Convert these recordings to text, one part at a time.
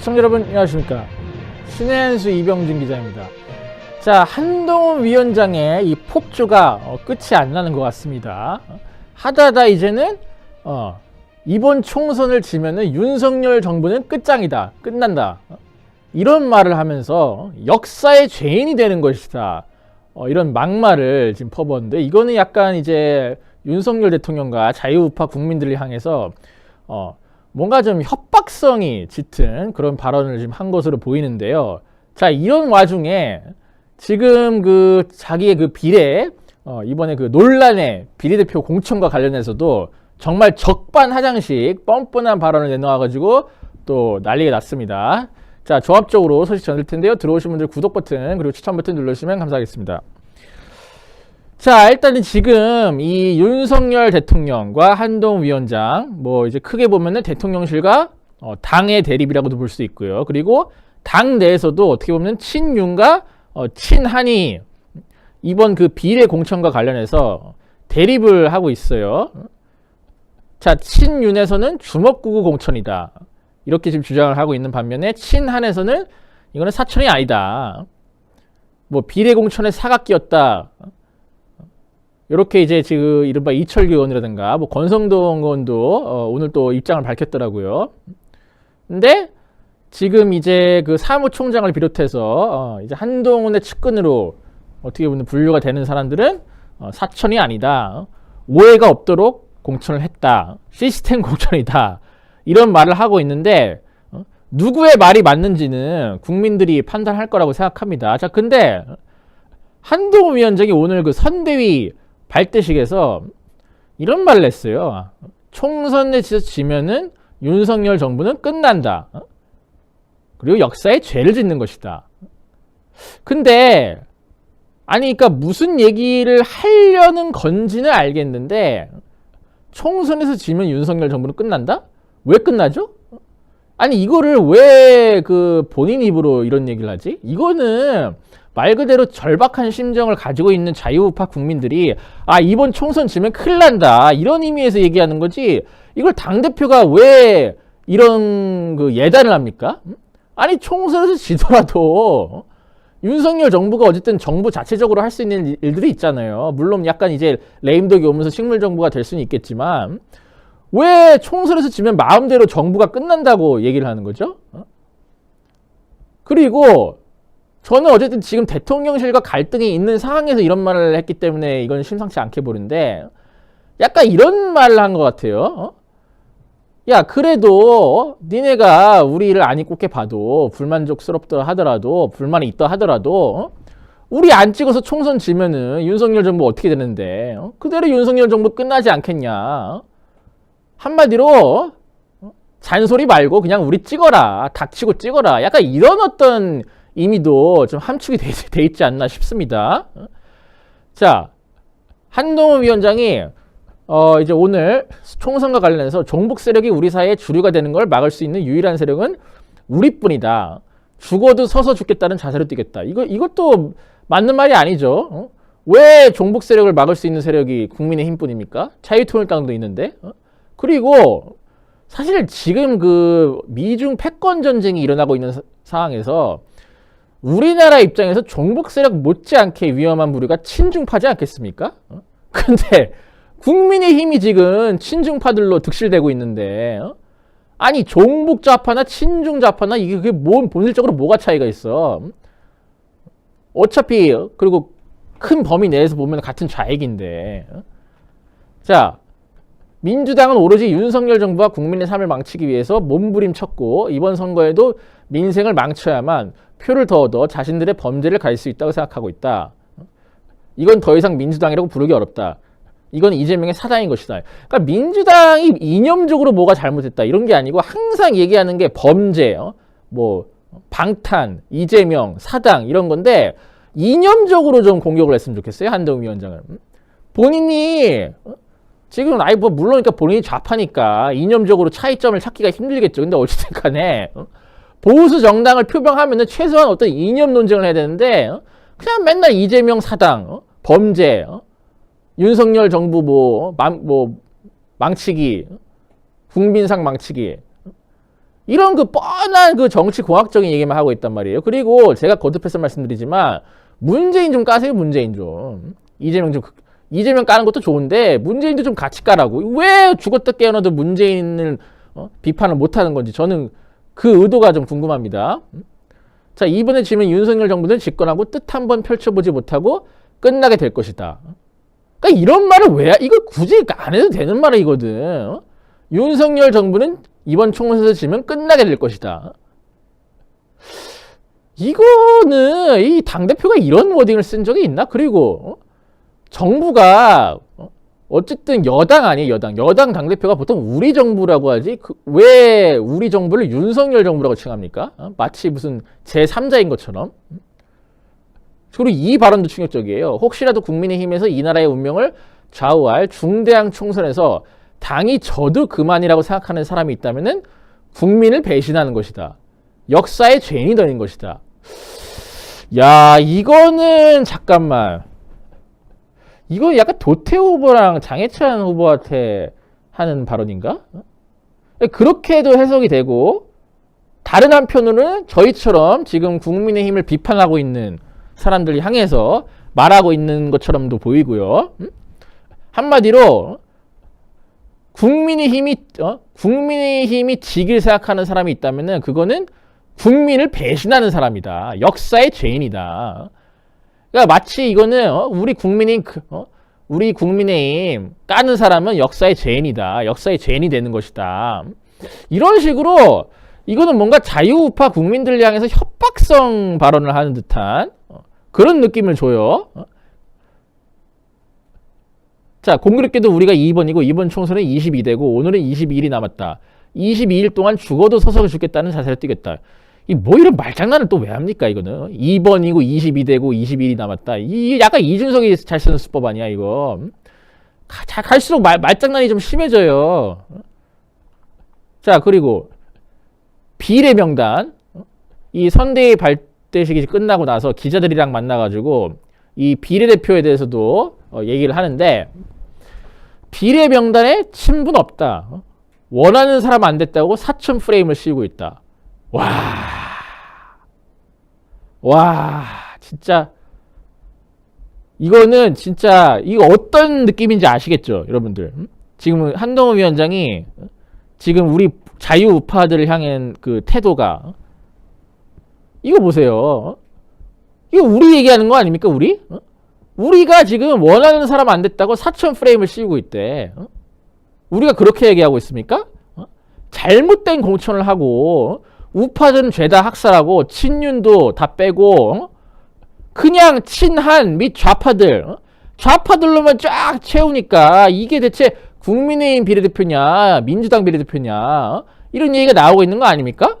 시청자 여러분 안녕하십니까? 신혜수 이병진 기자입니다. 자 한동훈 위원장의 이 폭주가 어, 끝이 안 나는 것 같습니다. 하다하다 이제는 어, 이번 총선을 지면은 윤석열 정부는 끝장이다 끝난다. 어, 이런 말을 하면서 역사의 죄인이 되는 것이다. 어, 이런 막말을 지금 퍼붓는데 이거는 약간 이제 윤석열 대통령과 자유우파 국민들을 향해서 어, 뭔가 좀 협박성이 짙은 그런 발언을 지금 한 것으로 보이는데요. 자, 이런 와중에 지금 그 자기의 그 비례, 어, 이번에 그 논란의 비례대표 공천과 관련해서도 정말 적반하장식 뻔뻔한 발언을 내놓아가지고 또 난리가 났습니다. 자, 조합적으로 소식 전할 텐데요. 들어오신 분들 구독 버튼 그리고 추천 버튼 눌러주시면 감사하겠습니다. 자, 일단은 지금 이 윤석열 대통령과 한동 위원장, 뭐 이제 크게 보면은 대통령실과 어, 당의 대립이라고도 볼 수 있고요. 그리고 당 내에서도 어떻게 보면 친윤과 어, 친한이 이번 그 비례 공천과 관련해서 대립을 하고 있어요. 자, 친윤에서는 주먹구구 공천이다. 이렇게 지금 주장을 하고 있는 반면에 친한에서는 이거는 사천이 아니다. 뭐 비례 공천에 사가 끼었다. 이렇게 이제 지금 이른바 이철규 의원이라든가 뭐 권성동 의원도 어, 오늘 또 입장을 밝혔더라고요. 근데 지금 이제 그 사무총장을 비롯해서 어, 이제 한동훈의 측근으로 어떻게 보면 분류가 되는 사람들은 어, 사천이 아니다. 오해가 없도록 공천을 했다. 시스템 공천이다. 이런 말을 하고 있는데 어, 누구의 말이 맞는지는 국민들이 판단할 거라고 생각합니다. 자, 근데 한동훈 위원장이 오늘 그 선대위 발대식에서 이런 말을 했어요. 총선에 지면은 윤석열 정부는 끝난다. 그리고 역사에 죄를 짓는 것이다. 근데 아니 그러니까 무슨 얘기를 하려는 건지는 알겠는데 총선에서 지면 윤석열 정부는 끝난다? 왜 끝나죠? 아니 이거를 왜 그 본인 입으로 이런 얘기를 하지? 이거는 말 그대로 절박한 심정을 가지고 있는 자유우파 국민들이 아 이번 총선 지면 큰일 난다 이런 의미에서 얘기하는 거지 이걸 당 대표가 왜 이런 그 예단을 합니까? 아니 총선에서 지더라도 윤석열 정부가 어쨌든 정부 자체적으로 할 수 있는 일들이 있잖아요. 물론 약간 이제 레임덕이 오면서 식물 정부가 될 수는 있겠지만 왜 총선에서 지면 마음대로 정부가 끝난다고 얘기를 하는 거죠? 그리고 저는 어쨌든 지금 대통령실과 갈등이 있는 상황에서 이런 말을 했기 때문에 이건 심상치 않게 보는데 약간 이런 말을 한 것 같아요. 어? 야 그래도 니네가 우리 일을 안 입고게 봐도 불만족스럽다 하더라도 불만이 있다 하더라도 어? 우리 안 찍어서 총선 지면은 윤석열 정부 어떻게 되는데 어? 그대로 윤석열 정부 끝나지 않겠냐 한마디로 잔소리 말고 그냥 우리 찍어라 닥치고 찍어라 약간 이런 어떤 의미도 좀 함축이 돼, 돼 있지 않나 싶습니다. 자, 한동훈 위원장이 어, 이제 오늘 총선과 관련해서 종북 세력이 우리 사회의 주류가 되는 걸 막을 수 있는 유일한 세력은 우리뿐이다. 죽어도 서서 죽겠다는 자세로 뛰겠다. 이거 이것도 맞는 말이 아니죠. 어? 왜 종북 세력을 막을 수 있는 세력이 국민의 힘 뿐입니까? 자유통일당도 있는데. 어? 그리고 사실 지금 그 미중 패권 전쟁이 일어나고 있는 사, 상황에서 우리나라 입장에서 종북 세력 못지않게 위험한 부류가 친중파지 않겠습니까? 어? 근데 국민의 힘이 지금 친중파들로 득실되고 있는데 어? 아니 종북 좌파나 친중 좌파나 이게 그게 뭔 본질적으로 뭐가 차이가 있어? 어차피 그리고 큰 범위 내에서 보면 같은 좌익인데 어? 자 민주당은 오로지 윤석열 정부와 국민의 삶을 망치기 위해서 몸부림쳤고 이번 선거에도 민생을 망쳐야만 표를 더 얻어 자신들의 범죄를 가릴 수 있다고 생각하고 있다. 이건 더 이상 민주당이라고 부르기 어렵다. 이건 이재명의 사당인 것이다. 그러니까 민주당이 이념적으로 뭐가 잘못했다 이런 게 아니고 항상 얘기하는 게 범죄, 어? 뭐 방탄, 이재명, 사당 이런 건데 이념적으로 좀 공격을 했으면 좋겠어요 한동훈 위원장을. 본인이 어? 지금 아이 뭐 물론 그러니까 본인이 좌파니까 이념적으로 차이점을 찾기가 힘들겠죠. 근데 어쨌든 간에 어? 보수 정당을 표방하면은 최소한 어떤 이념 논쟁을 해야 되는데 어? 그냥 맨날 이재명 사당 어? 범죄 어? 윤석열 정부 뭐, 망, 뭐 망치기 국민상 망치기 이런 그 뻔한 그 정치 공학적인 얘기만 하고 있단 말이에요. 그리고 제가 거듭해서 말씀드리지만 문재인 좀 까세요, 문재인 좀. 이재명 좀 이재명 까는 것도 좋은데 문재인도 좀 같이 까라고. 왜 죽었다 깨어나도 문재인을 어? 비판을 못 하는 건지 저는 그 의도가 좀 궁금합니다. 자, 이번에 지금 윤석열 정부는 집권하고 뜻 한 번 펼쳐보지 못하고 끝나게 될 것이다. 그러니까 이런 말을 왜, 이거 굳이 안 해도 되는 말이거든. 어? 윤석열 정부는 이번 총선에서 지면 끝나게 될 것이다. 이거는 이 당대표가 이런 워딩을 쓴 적이 있나? 그리고 어? 정부가 어? 어쨌든 여당 아니에요, 여당. 여당 당대표가 보통 우리 정부라고 하지. 그, 왜 우리 정부를 윤석열 정부라고 칭합니까? 어? 마치 무슨 제3자인 것처럼. 그리고 이 발언도 충격적이에요. 혹시라도 국민의힘에서 이 나라의 운명을 좌우할 중대한 총선에서 당이 저도 그만이라고 생각하는 사람이 있다면은 국민을 배신하는 것이다. 역사의 죄인이 되는 것이다. 야, 이거는 잠깐만. 이거 약간 도태우 후보랑 장해찬 후보한테 하는 발언인가? 그렇게도 해석이 되고 다른 한편으로는 저희처럼 지금 국민의힘을 비판하고 있는 사람들이 향해서 말하고 있는 것처럼도 보이고요. 음? 한마디로 국민의힘이 어? 국민의힘이 지길 생각하는 사람이 있다면은 그거는 국민을 배신하는 사람이다. 역사의 죄인이다. 그러니까 마치 이거는 어? 우리 국민인 어? 우리 국민의힘 까는 사람은 역사의 죄인이다. 역사의 죄인이 되는 것이다. 이런 식으로 이거는 뭔가 자유우파 국민들을 향해서 협박성 발언을 하는 듯한 어, 그런 느낌을 줘요. 어? 자, 공교롭게도 우리가 2번이고 이번 총선은 22대고 오늘은 22일이 남았다. 22일 동안 죽어도 서서 죽겠다는 자세를 띠겠다. 이뭐 이런 말장난을 또 왜 합니까 이거는 2번이고 22대고 22일이 남았다. 이 약간 이준석이 잘 쓰는 수법 아니야 이거. 가, 갈수록 말, 말장난이 좀 심해져요. 자 그리고 비례 명단 이 선대위 발대식이 끝나고 나서 기자들이랑 만나가지고 이 비례대표에 대해서도 어, 얘기를 하는데 비례 명단에 친분 없다. 원하는 사람 안 됐다고 사천 프레임을 씌우고 있다. 와, 와, 진짜 이거는 진짜 이거 어떤 느낌인지 아시겠죠, 여러분들? 지금 한동훈 위원장이 지금 우리 자유 우파들을 향한 그 태도가 이거 보세요. 이거 우리 얘기하는 거 아닙니까, 우리? 우리가 지금 원하는 사람 안 됐다고 사천 프레임을 씌우고 있대. 우리가 그렇게 얘기하고 있습니까? 잘못된 공천을 하고 우파들은 죄다 학살하고 친윤도 다 빼고 그냥 친한 및 좌파들 좌파들로만 쫙 채우니까 이게 대체 국민의힘 비례대표냐 민주당 비례대표냐 이런 얘기가 나오고 있는 거 아닙니까?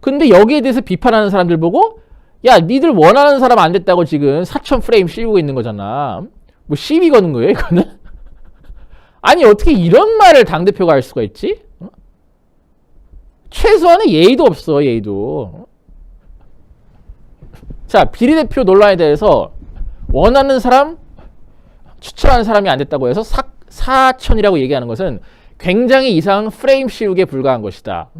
근데 여기에 대해서 비판하는 사람들 보고 야 니들 원하는 사람 안 됐다고 지금 4천 프레임 씌우고 있는 거잖아 뭐 시비 거는 거예요 이거는? 아니 어떻게 이런 말을 당대표가 할 수가 있지? 최소한의 예의도 없어 예의도. 자 비례대표 논란에 대해서 원하는 사람 추천하는 사람이 안 됐다고 해서 사, 사천이라고 얘기하는 것은 굉장히 이상 프레임 씌우기에 불과한 것이다.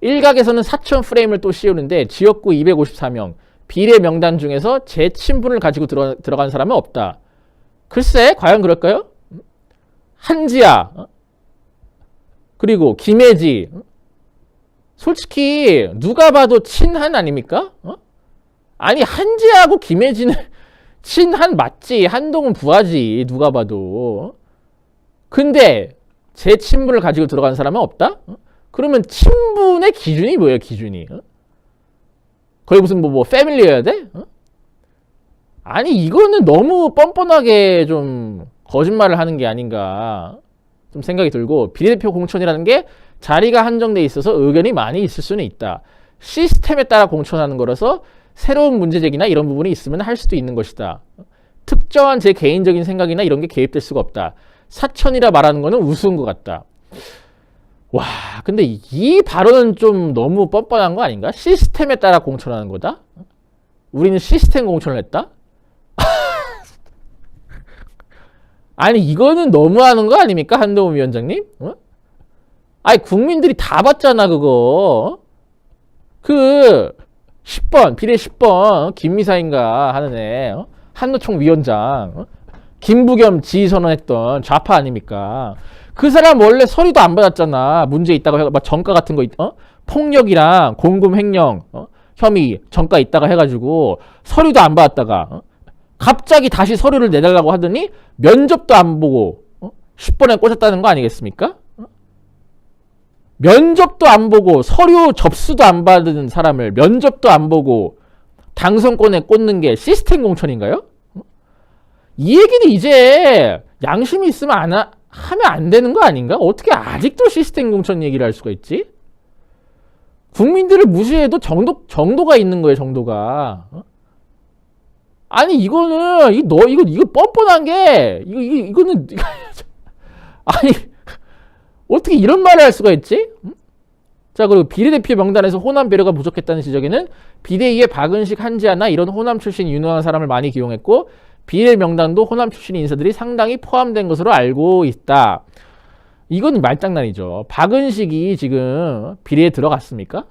일각에서는 사천 프레임을 또 씌우는데 지역구 254명 비례 명단 중에서 제 친분을 가지고 들어, 들어간 사람은 없다. 글쎄 과연 그럴까요? 한지아 그리고 김혜지 솔직히 누가 봐도 친한 아닙니까? 어? 아니 한지하고 김혜진은 친한 맞지 한동훈 부하지 누가 봐도 근데 제 친분을 가지고 들어간 사람은 없다? 어? 그러면 친분의 기준이 뭐예요 기준이 어? 거의 무슨 뭐, 뭐 패밀리여야 돼? 어? 아니 이거는 너무 뻔뻔하게 좀 거짓말을 하는 게 아닌가 좀 생각이 들고 비례대표 공천이라는 게 자리가 한정돼 있어서 의견이 많이 있을 수는 있다. 시스템에 따라 공천하는 거라서 새로운 문제 제기나 이런 부분이 있으면 할 수도 있는 것이다. 특정한 제 개인적인 생각이나 이런 게 개입될 수가 없다. 사천이라 말하는 거는 우스운 것 같다. 와, 근데 이 발언은 좀 너무 뻔뻔한 거 아닌가? 시스템에 따라 공천하는 거다? 우리는 시스템 공천을 했다? 아니, 이거는 너무하는 거 아닙니까? 한동훈 위원장님? 어? 아니 국민들이 다 봤잖아 그거. 그 10번 비례 10번 김미사인가 하는 애 어? 한노총 위원장 어? 김부겸 지휘 선언했던 좌파 아닙니까? 그 사람 원래 서류도 안 받았잖아. 문제 있다고 해가 막 정가 같은 거 있, 어? 폭력이랑 공금 횡령 어? 혐의 정가 있다가 해가지고 서류도 안 받았다가 어? 갑자기 다시 서류를 내달라고 하더니 면접도 안 보고 어? 10번에 꽂았다는 거 아니겠습니까? 어? 면접도 안 보고 서류 접수도 안 받은 사람을 면접도 안 보고 당선권에 꽂는 게 시스템 공천인가요? 어? 이 얘기는 이제 양심이 있으면 안 하, 하면 안 되는 거 아닌가? 어떻게 아직도 시스템 공천 얘기를 할 수가 있지? 국민들을 무시해도 정도 정도가 있는 거예요, 정도가. 어? 아니 이거는 이너 이거 이거 뻔뻔한 게 이거 이거 이거는 아니 어떻게 이런 말을 할 수가 있지? 음? 자 그리고 비례대표 명단에서 호남 배려가 부족했다는 지적에는 비대위에 박은식, 한지아나 이런 호남 출신 유능한 사람을 많이 기용했고 비례 명단도 호남 출신 인사들이 상당히 포함된 것으로 알고 있다. 이건 말장난이죠. 박은식이 지금 비례에 들어갔습니까?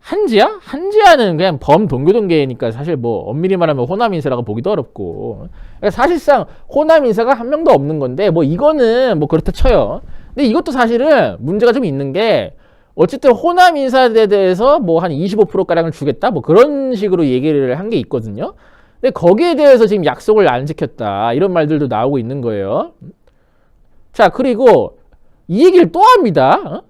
한지아? 한지아는 그냥 범 동교동계니까 사실 뭐 엄밀히 말하면 호남 인사라고 보기도 어렵고 그러니까 사실상 호남 인사가 한 명도 없는 건데 뭐 이거는 뭐 그렇다 쳐요. 근데 이것도 사실은 문제가 좀 있는 게 어쨌든 호남 인사에 대해서 뭐 한 25%가량을 주겠다 뭐 그런 식으로 얘기를 한 게 있거든요. 근데 거기에 대해서 지금 약속을 안 지켰다 이런 말들도 나오고 있는 거예요. 자 그리고 이 얘기를 또 합니다. 어?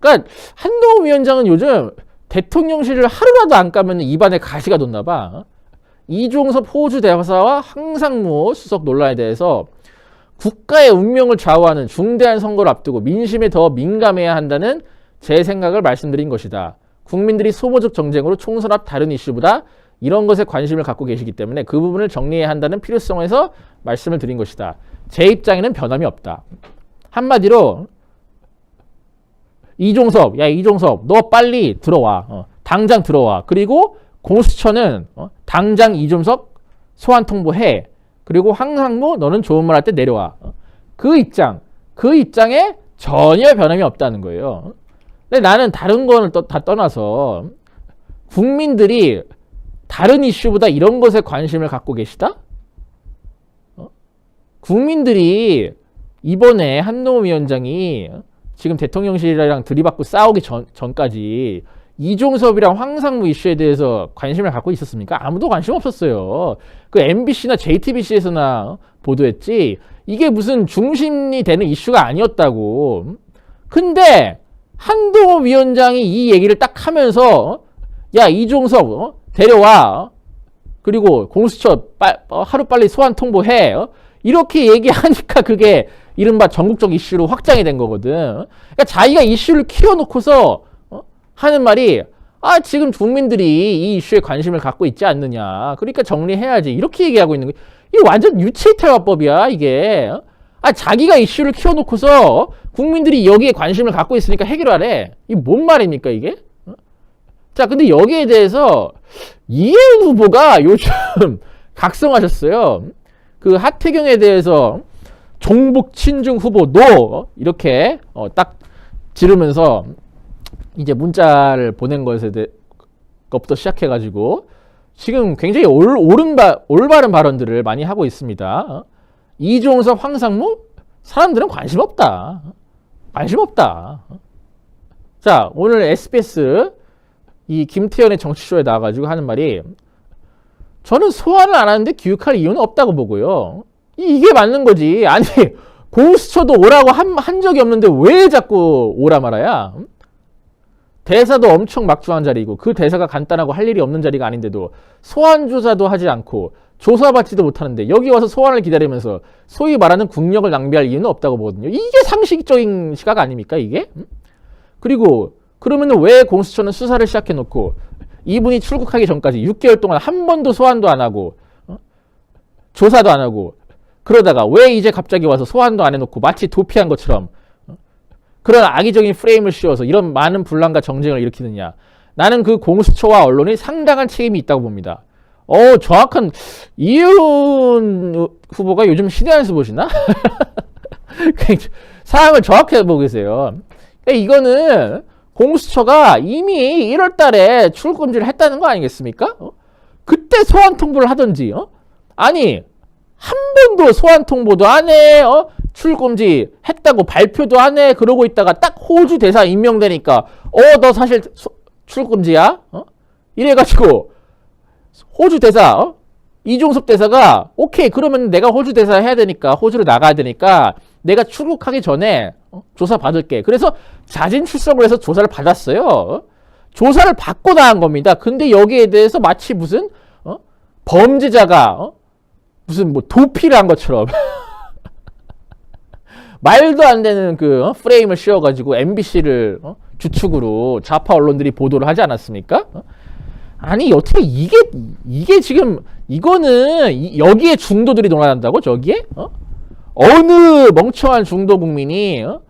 그러니까 한동훈 위원장은 요즘 대통령실을 하루라도 안 까면 입안에 가시가 돋나 봐. 이종섭 호주 대사와 황상무 수석 논란에 대해서 국가의 운명을 좌우하는 중대한 선거를 앞두고 민심에 더 민감해야 한다는 제 생각을 말씀드린 것이다. 국민들이 소모적 정쟁으로 총선 앞 다른 이슈보다 이런 것에 관심을 갖고 계시기 때문에 그 부분을 정리해야 한다는 필요성에서 말씀을 드린 것이다. 제 입장에는 변함이 없다. 한마디로 이종섭, 야 이종섭, 너 빨리 들어와. 어, 당장 들어와. 그리고 공수처는 어, 당장 이종섭 소환 통보해. 그리고 황상무 너는 좋은 말 할 때 내려와. 어, 그 입장, 그 입장에 전혀 변함이 없다는 거예요. 근데 나는 다른 거는 또, 다 떠나서 국민들이 다른 이슈보다 이런 것에 관심을 갖고 계시다? 어? 국민들이 이번에 한동훈 위원장이 지금 대통령실이랑 들이받고 싸우기 전, 전까지 이종섭이랑 황상무 이슈에 대해서 관심을 갖고 있었습니까? 아무도 관심 없었어요. 그 MBC나 JTBC에서나 보도했지 이게 무슨 중심이 되는 이슈가 아니었다고. 근데 한동훈 위원장이 이 얘기를 딱 하면서 야 이종섭 어? 데려와 그리고 공수처 빠, 어, 하루빨리 소환 통보해 어? 이렇게 얘기하니까 그게 이른바 전국적 이슈로 확장이 된 거거든. 그러니까 자기가 이슈를 키워놓고서 어? 하는 말이 아 지금 국민들이 이 이슈에 관심을 갖고 있지 않느냐. 그러니까 정리해야지. 이렇게 얘기하고 있는 거예요. 이게 완전 유체이탈화법이야 이게. 아 자기가 이슈를 키워놓고서 국민들이 여기에 관심을 갖고 있으니까 해결하래. 이게 뭔 말입니까 이게? 어? 자 근데 여기에 대해서 이해운 후보가 요즘 각성하셨어요. 그 하태경에 대해서 종북 친중 후보 노 이렇게 어, 딱 지르면서 이제 문자를 보낸 것에 대해 것부터 시작해가지고 지금 굉장히 올, 옳은 바, 올바른 발언들을 많이 하고 있습니다. 어? 이종섭, 황상무 사람들은 관심 없다. 관심 없다. 자 오늘 SBS 이 김태현의 정치쇼에 나와가지고 하는 말이 저는 소환을 안 하는데 교육할 이유는 없다고 보고요. 이게 맞는 거지. 아니 공수처도 오라고 한, 한 적이 없는데 왜 자꾸 오라 말아야? 대사도 엄청 막중한 자리고 그 대사가 간단하고 할 일이 없는 자리가 아닌데도 소환 조사도 하지 않고 조사받지도 못하는데 여기 와서 소환을 기다리면서 소위 말하는 국력을 낭비할 이유는 없다고 보거든요. 이게 상식적인 시각 아닙니까 이게? 그리고 그러면 왜 공수처는 수사를 시작해놓고 이분이 출국하기 전까지 6개월 동안 한 번도 소환도 안 하고 어? 조사도 안 하고 그러다가 왜 이제 갑자기 와서 소환도 안 해놓고 마치 도피한 것처럼 어? 그런 악의적인 프레임을 씌워서 이런 많은 분란과 정쟁을 일으키느냐. 나는 그 공수처와 언론이 상당한 책임이 있다고 봅니다. 어, 정확한 이윤 후보가 요즘 시대한수 보시나? 상황을 정확히 보고 계세요. 그러니까 이거는 공수처가 이미 1월 달에 출금지를 했다는 거 아니겠습니까? 어? 그때 소환 통보를 하든지, 어? 아니, 한 번도 소환 통보도 안 해, 어? 출금지 했다고 발표도 안 해, 그러고 있다가 딱 호주 대사 임명되니까, 어, 너 사실 소- 출금지야? 어? 이래가지고, 호주 대사, 어? 이종섭 대사가, 오케이, 그러면 내가 호주 대사 해야 되니까, 호주로 나가야 되니까, 내가 출국하기 전에 어? 조사 받을게. 그래서 자진 출석을 해서 조사를 받았어요. 어? 조사를 받고 나간 겁니다. 근데 여기에 대해서 마치 무슨 어? 범죄자가 어? 무슨 뭐 도피를 한 것처럼 말도 안 되는 그 어? 프레임을 씌워가지고 MBC를 어? 주축으로 좌파 언론들이 보도를 하지 않았습니까? 어? 아니 어떻게 이게 이게 지금 이거는 이- 여기에 중도들이 놀아난다고 저기에 어? 어느 멍청한 중도 국민이 어?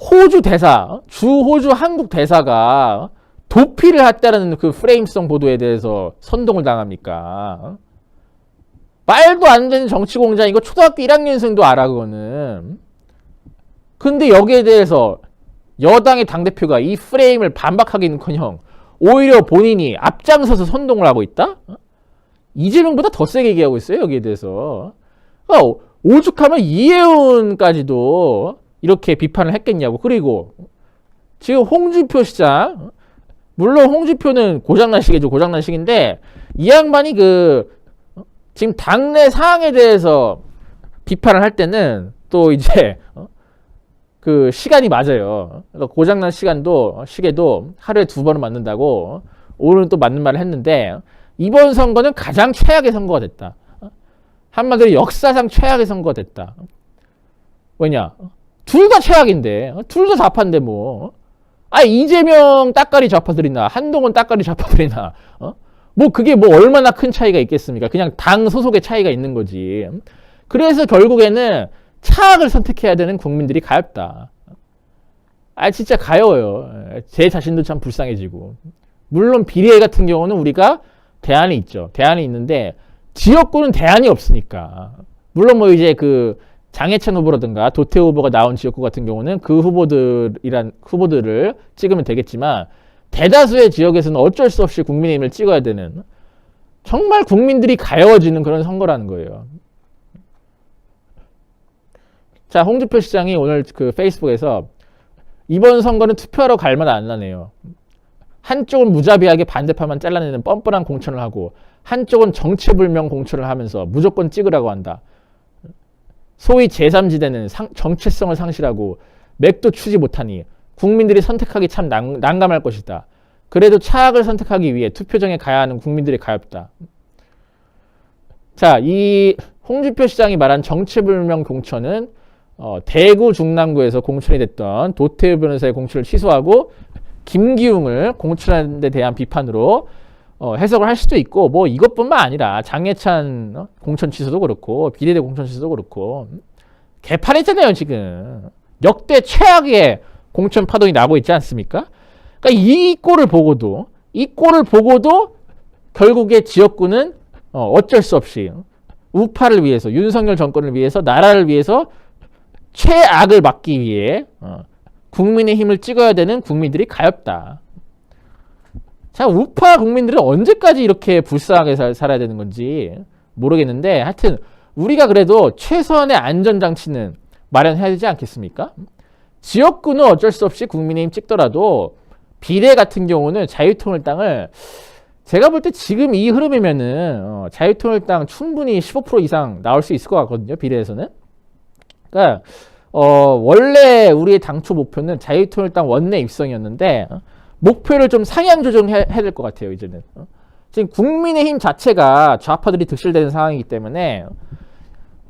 호주 대사, 어? 주 호주 한국 대사가 어? 도피를 했다는 그 프레임성 보도에 대해서 선동을 당합니까? 어? 말도 안 되는 정치 공장 이거 초등학교 1학년생도 알아 그거는. 근데 여기에 대해서 여당의 당대표가 이 프레임을 반박하기는커녕 오히려 본인이 앞장서서 선동을 하고 있다? 어? 이재명보다 더 세게 얘기하고 있어요 여기에 대해서. 그러니까 오죽하면 이혜훈까지도 이렇게 비판을 했겠냐고. 그리고 지금 홍준표 시장, 물론 홍준표는 고장난 시기죠. 고장난 시기인데 이 양반이 그 지금 당내 상황에 대해서 비판을 할 때는 또 이제 어? 그 시간이 맞아요. 그러니까 고장난 시간도 시계도 하루에 두 번은 맞는다고 오늘은 또 맞는 말을 했는데 이번 선거는 가장 최악의 선거가 됐다. 한마디로 역사상 최악의 선거가 됐다. 왜냐? 둘 다 최악인데, 둘 다 좌파인데 뭐. 아 이재명 따까리 좌파들이나 한동훈 따까리 좌파들이나, 어? 뭐 그게 뭐 얼마나 큰 차이가 있겠습니까? 그냥 당 소속의 차이가 있는 거지. 그래서 결국에는 차악을 선택해야 되는 국민들이 가엽다. 아 진짜 가여워요. 제 자신도 참 불쌍해지고. 물론 비례 같은 경우는 우리가 대안이 있죠. 대안이 있는데 지역구는 대안이 없으니까. 물론 뭐 이제 그 장해찬 후보라든가 도태 후보가 나온 지역구 같은 경우는 그 후보들이란 후보들을 찍으면 되겠지만 대다수의 지역에서는 어쩔 수 없이 국민의힘을 찍어야 되는 정말 국민들이 가여워지는 그런 선거라는 거예요. 자, 홍준표 시장이 오늘 그 페이스북에서 이번 선거는 투표하러 갈만 안 나네요. 한쪽은 무자비하게 반대파만 잘라내는 뻔뻔한 공천을 하고 한쪽은 정체불명 공천을 하면서 무조건 찍으라고 한다. 소위 제3지대는 상, 정체성을 상실하고 맥도 추지 못하니 국민들이 선택하기 참 난, 난감할 것이다. 그래도 차악을 선택하기 위해 투표장에 가야 하는 국민들이 가엽다. 자, 이 홍준표 시장이 말한 정체불명 공천은 어, 대구 중남구에서 공천이 됐던 도태우 변호사의 공천을 취소하고 김기웅을 공천하는 데 대한 비판으로 어, 해석을 할 수도 있고 뭐 이것뿐만 아니라 장해찬 어? 공천 취소도 그렇고 비례대 공천 취소도 그렇고 개판했잖아요 지금 역대 최악의 공천 파동이 나고 있지 않습니까? 그러니까 이 꼴을 보고도 이 꼴을 보고도 결국에 지역구는 어, 어쩔 수 없이 우파를 위해서 윤석열 정권을 위해서 나라를 위해서 최악을 막기 위해 어, 국민의 힘을 찍어야 되는 국민들이 가엽다. 자, 우파 국민들은 언제까지 이렇게 불쌍하게 살, 살아야 되는 건지 모르겠는데 하여튼 우리가 그래도 최소한의 안전장치는 마련해야 되지 않겠습니까? 지역구는 어쩔 수 없이 국민의힘 찍더라도 비례 같은 경우는 자유통일당을 제가 볼 때 지금 이 흐름이면은 어, 자유통일당 충분히 15% 이상 나올 수 있을 것 같거든요. 비례에서는. 그러니까 어, 원래 우리의 당초 목표는 자유통일당 원내 입성이었는데 어, 목표를 좀 상향 조정해야 될 것 같아요. 이제는 어. 지금 국민의힘 자체가 좌파들이 득실되는 상황이기 때문에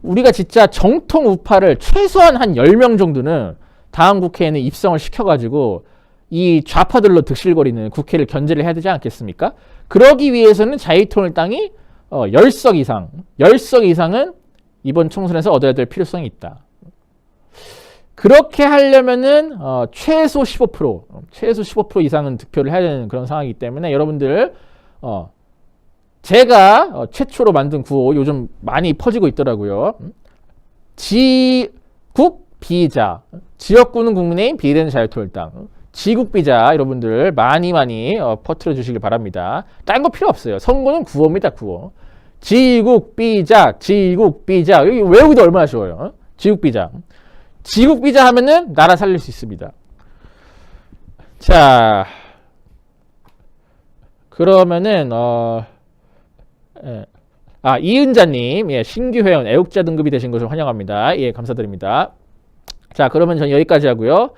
우리가 진짜 정통 우파를 최소한 한 10명 정도는 다음 국회에는 입성을 시켜가지고 이 좌파들로 득실거리는 국회를 견제를 해야 되지 않겠습니까? 그러기 위해서는 자유통일당이 어, 10석 이상, 10석 이상은 이번 총선에서 얻어야 될 필요성이 있다. 그렇게 하려면은 어, 최소 15%, 어, 최소 15% 이상은 득표를 해야 되는 그런 상황이기 때문에 여러분들 어, 제가 어, 최초로 만든 구호 요즘 많이 퍼지고 있더라고요. 음? 지국 비자. 지역구는 국민의힘, 비례는 자유통일당. 지국 비자 여러분들 많이 많이 어, 퍼트려 주시길 바랍니다. 딴 거 필요 없어요. 선거는 구호입니다. 구호. 지국 비자, 지국 비자. 여기 외우기도 얼마나 쉬워요. 어? 지국 비자. 지국 비자 하면은 나라 살릴 수 있습니다. 자, 그러면은 어, 예. 아 이은자님, 예, 신규 회원 애국자 등급이 되신 것을 환영합니다. 예, 감사드립니다. 자, 그러면 전 여기까지 하고요.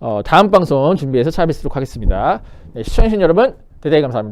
어, 다음 방송 준비해서 찾아뵙도록 하겠습니다. 네, 시청해주신 여러분 대단히 감사합니다.